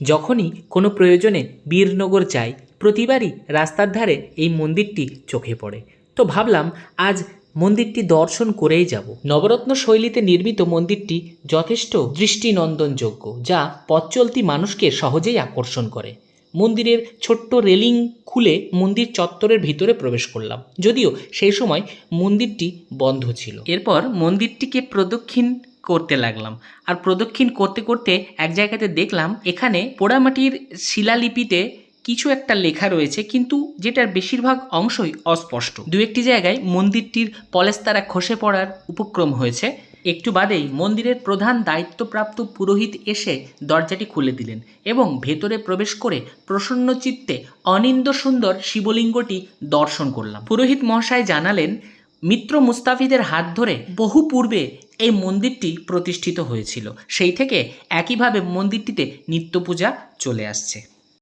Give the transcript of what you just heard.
যখনই কোনো প্রয়োজনে বীরনগর যাই, প্রতিবারই রাস্তার ধারে এই মন্দিরটি চোখে পড়ে। তো ভাবলাম, আজ মন্দিরটি দর্শন করেই যাব। নবরত্ন শৈলীতে নির্মিত মন্দিরটি যথেষ্ট দৃষ্টিনন্দনযোগ্য, যা পথচলতি মানুষকে সহজেই আকর্ষণ করে। মন্দিরের ছোট্ট রেলিং খুলে মন্দির চত্বরের ভিতরে প্রবেশ করলাম, যদিও সেই সময় মন্দিরটি বন্ধ ছিল। এরপর মন্দিরটিকে প্রদক্ষিণ করতে লাগলাম। আর প্রদক্ষিণ করতে করতে এক জায়গাতে দেখলাম এখানে পোড়ামাটির শিলালিপিতে কিছু একটা লেখা রয়েছে, কিন্তু যেটার বেশিরভাগ অংশই অস্পষ্ট। দু একটি জায়গায় মন্দিরটির পলেস্তারা খসে পড়ার উপক্রম হয়েছে। একটু বাদেই মন্দিরের প্রধান দায়িত্বপ্রাপ্ত পুরোহিত এসে দরজাটি খুলে দিলেন এবং ভেতরে প্রবেশ করে প্রসন্ন চিত্তে অনিন্দ সুন্দর শিবলিঙ্গটি দর্শন করলাম। পুরোহিত মহাশয় জানালেন, মিত্র মুস্তাফিদের হাত ধরে বহু পূর্বে এই মন্দিরটি প্রতিষ্ঠিত হয়েছিল। সেই থেকে একইভাবে মন্দিরটিতে নিত্য পূজা চলে আসছে।